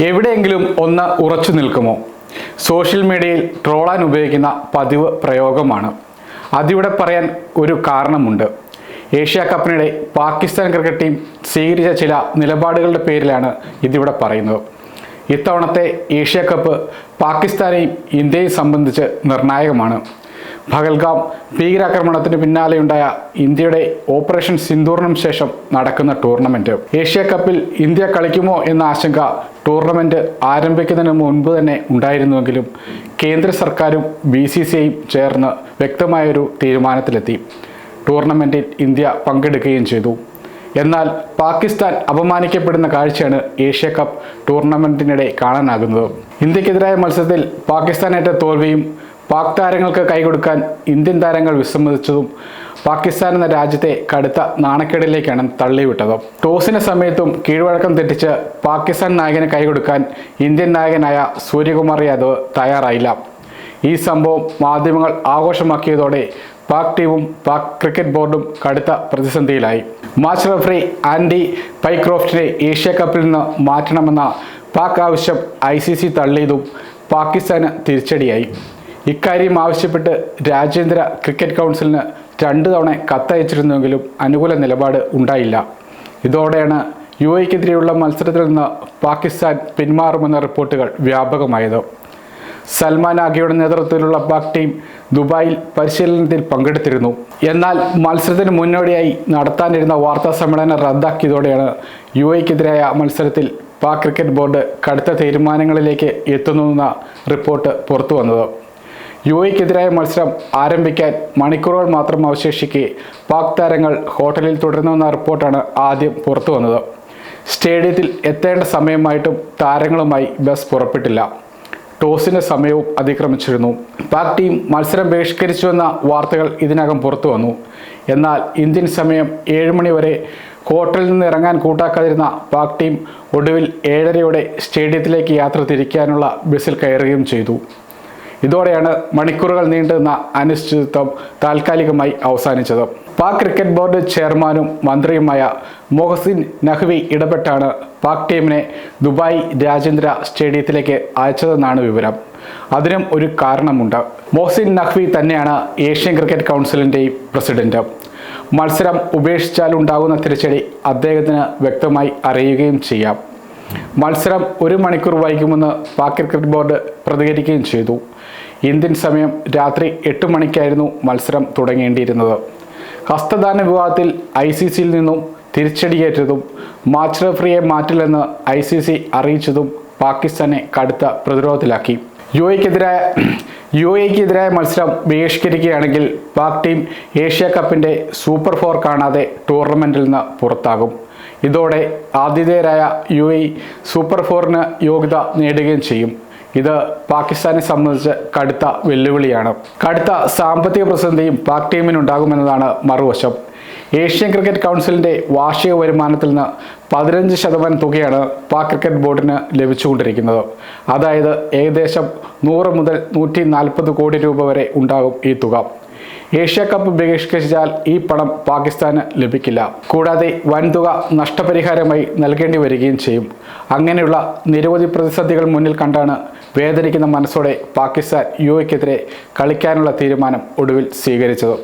എവിടെയെങ്കിലും ഒന്ന് ഉറച്ചു നിൽക്കുമോ? സോഷ്യൽ മീഡിയയിൽ ട്രോളാൻ ഉപയോഗിക്കുന്ന പതിവ് പ്രയോഗമാണ്. അതിവിടെ പറയാൻ ഒരു കാരണമുണ്ട്. ഏഷ്യ കപ്പിനിടെ പാകിസ്ഥാൻ ക്രിക്കറ്റ് ടീം സ്വീകരിച്ച ചില നിലപാടുകളുടെ പേരിലാണ് ഇതിവിടെ പറയുന്നത്. ഇത്തവണത്തെ ഏഷ്യ കപ്പ് പാകിസ്ഥാനെയും ഇന്ത്യയെയും സംബന്ധിച്ച് നിർണായകമാണ്. ഭഗൽഗാം ഭീകരാക്രമണത്തിന് പിന്നാലെയുണ്ടായ ഇന്ത്യയുടെ ഓപ്പറേഷൻ സിന്ദൂറിനും ശേഷം നടക്കുന്ന ടൂർണമെന്റ്. ഏഷ്യ കപ്പിൽ ഇന്ത്യ കളിക്കുമോ എന്ന ആശങ്ക ടൂർണമെന്റ് ആരംഭിക്കുന്നതിന് മുൻപ് തന്നെ ഉണ്ടായിരുന്നുവെങ്കിലും കേന്ദ്ര സർക്കാരും ബി സി സി ഐയും ചേർന്ന് വ്യക്തമായൊരു തീരുമാനത്തിലെത്തി. ടൂർണമെന്റിൽ ഇന്ത്യ പങ്കെടുക്കുകയും ചെയ്തു. എന്നാൽ പാകിസ്ഥാൻ അപമാനിക്കപ്പെടുന്ന കാഴ്ചയാണ് ഏഷ്യ കപ്പ് ടൂർണമെന്റിനിടെ കാണാനാകുന്നത്. ഇന്ത്യക്കെതിരായ മത്സരത്തിൽ പാകിസ്ഥാനേറ്റ തോൽവിയും പാക് താരങ്ങൾക്ക് കൈകൊടുക്കാൻ ഇന്ത്യൻ താരങ്ങൾ വിസമ്മതിച്ചതും പാകിസ്ഥാൻ എന്ന രാജ്യത്തെ കടുത്ത നാണക്കേടിലേക്കാണ് തള്ളിവിട്ടത്. ടോസിന് സമയത്തും കീഴ്വഴക്കം തെറ്റിച്ച് പാകിസ്ഥാൻ നായകന് കൈകൊടുക്കാൻ ഇന്ത്യൻ നായകനായ സൂര്യകുമാർ യാദവ് തയ്യാറായില്ല. ഈ സംഭവം മാധ്യമങ്ങൾ ആഘോഷമാക്കിയതോടെ പാക് ടീമും പാക് ക്രിക്കറ്റ് ബോർഡും കടുത്ത പ്രതിസന്ധിയിലായി. മാച്ച് റഫറി ആൻഡി പൈക്രോഫ്റ്റിനെ ഏഷ്യ കപ്പിൽ നിന്ന് മാറ്റണമെന്ന പാക് ആവശ്യം ഐ സി സി തള്ളിയതും പാകിസ്ഥാന് തിരിച്ചടിയായി. ഇക്കാര്യം ആവശ്യപ്പെട്ട് രാജ്യാന്തര ക്രിക്കറ്റ് കൗൺസിലിന് രണ്ട് തവണ കത്തയച്ചിരുന്നുവെങ്കിലും അനുകൂല നിലപാട് ഉണ്ടായില്ല. ഇതോടെയാണ് യു എക്കെതിരെയുള്ള മത്സരത്തിൽ നിന്ന് പാകിസ്ഥാൻ പിന്മാറുമെന്ന റിപ്പോർട്ടുകൾ വ്യാപകമായത്. സൽമാൻ ആഗയുടെ നേതൃത്വത്തിലുള്ള പാക് ടീം ദുബായിൽ പരിശീലനത്തിൽ പങ്കെടുത്തിരുന്നു. എന്നാൽ മത്സരത്തിന് മുന്നോടിയായി നടത്താനിരുന്ന വാർത്താ സമ്മേളനം റദ്ദാക്കിയതോടെയാണ് യു എക്കെതിരായ മത്സരത്തിൽ പാക് ക്രിക്കറ്റ് ബോർഡ് കടുത്ത തീരുമാനങ്ങളിലേക്ക് എത്തുന്നുവെന്ന റിപ്പോർട്ട് പുറത്തു വന്നത് യു എക്കെതിരായ മത്സരം ആരംഭിക്കാൻ മണിക്കൂറുകൾ മാത്രം അവശേഷിക്കെ പാക് താരങ്ങൾ ഹോട്ടലിൽ തുടരുന്നുവെന്ന റിപ്പോർട്ടാണ് ആദ്യം പുറത്തു വന്നത് സ്റ്റേഡിയത്തിൽ എത്തേണ്ട സമയമായിട്ടും താരങ്ങളുമായി ബസ് പുറപ്പെട്ടില്ല. ടോസിന് സമയവും അതിക്രമിച്ചിരുന്നു. പാക് ടീം മത്സരം ബഹിഷ്കരിച്ചുവെന്ന വാർത്തകൾ ഇതിനകം പുറത്തു വന്നു എന്നാൽ ഇന്ത്യൻ സമയം ഏഴ് മണി വരെ ഹോട്ടലിൽ നിന്ന് ഇറങ്ങാൻ കൂട്ടാക്കാതിരുന്ന പാക് ടീം ഒടുവിൽ ഏഴരയോടെ സ്റ്റേഡിയത്തിലേക്ക് യാത്ര തിരിക്കാനുള്ള ബസ്സിൽ കയറുകയും ചെയ്തു. ഇതോടെയാണ് മണിക്കൂറുകൾ നീണ്ടുന്ന അനിശ്ചിതത്വം താൽക്കാലികമായി അവസാനിച്ചത്. പാക് ക്രിക്കറ്റ് ബോർഡ് ചെയർമാനും മന്ത്രിയുമായ മൊഹസിൻ നഖ്വി ഇടപെട്ടാണ് പാക് ടീമിനെ ദുബായ് രാജേന്ദ്ര സ്റ്റേഡിയത്തിലേക്ക് അയച്ചതെന്നാണ് വിവരം. അതിനും ഒരു കാരണമുണ്ട്. മൊഹസിൻ നഖ്വി തന്നെയാണ് ഏഷ്യൻ ക്രിക്കറ്റ് കൗൺസിലിന്റെയും പ്രസിഡന്റ്. മത്സരം ഉപേക്ഷിച്ചാൽ ഉണ്ടാകുന്ന തിരിച്ചടി അദ്ദേഹത്തിന് വ്യക്തമായി അറിയുകയും ചെയ്യാം. മത്സരം ഒരു മണിക്കൂർ വൈകുമെന്ന് പാക് ക്രിക്കറ്റ് ബോർഡ് പ്രതികരിക്കുകയും ചെയ്തു. ഇന്ത്യൻ സമയം രാത്രി എട്ട് മണിക്കായിരുന്നു മത്സരം തുടങ്ങേണ്ടിയിരുന്നത്. ഹസ്തദാന വിവാദത്തിൽ ഐ സി സിയിൽ നിന്നും തിരിച്ചടിയേറ്റതും മാച്ച് റഫറിയെ മാറ്റില്ലെന്ന് ഐ സി സി അറിയിച്ചതും പാകിസ്ഥാനെ കടുത്ത പ്രതിരോധത്തിലാക്കി. യു എക്കെതിരായ യു എക്കെതിരായ മത്സരം ബഹിഷ്കരിക്കുകയാണെങ്കിൽ പാക് ടീം ഏഷ്യ കപ്പിന്റെ സൂപ്പർ ഫോർ കാണാതെ ടൂർണമെന്റിൽ നിന്ന് പുറത്താകും. ഇതോടെ ആതിഥേയരായ യു എ സൂപ്പർ ഫോറിന് യോഗ്യത നേടുകയും ചെയ്യും. ഇത് പാകിസ്ഥാനെ സംബന്ധിച്ച് കടുത്ത വെല്ലുവിളിയാണ്. കടുത്ത സാമ്പത്തിക പ്രതിസന്ധിയും പാക് ടീമിനുണ്ടാകുമെന്നതാണ് മറുവശം. ഏഷ്യൻ ക്രിക്കറ്റ് കൗൺസിലിന്റെ വാർഷിക വരുമാനത്തിൽ നിന്ന് പതിനഞ്ച് ശതമാനം തുകയാണ് പാക് ക്രിക്കറ്റ് ബോർഡിന് ലഭിച്ചുകൊണ്ടിരിക്കുന്നത്. അതായത് ഏകദേശം നൂറ് മുതൽ നൂറ്റി നാൽപ്പത് കോടി രൂപ വരെ ഉണ്ടാകും ഈ തുക. ഏഷ്യ കപ്പ് ബഹിഷ്കരിച്ചാൽ ഈ പണം പാകിസ്ഥാന് ലഭിക്കില്ല. കൂടാതെ വൻതുക നഷ്ടപരിഹാരമായി നൽകേണ്ടി വരികയും ചെയ്യും. അങ്ങനെയുള്ള നിരവധി പ്രതിസന്ധികൾ മുന്നിൽ കണ്ടാണ് വേദനിക്കുന്ന മനസ്സോടെ പാകിസ്ഥാൻ യു എക്കെതിരെ കളിക്കാനുള്ള തീരുമാനം ഒടുവിൽ സ്വീകരിച്ചത്.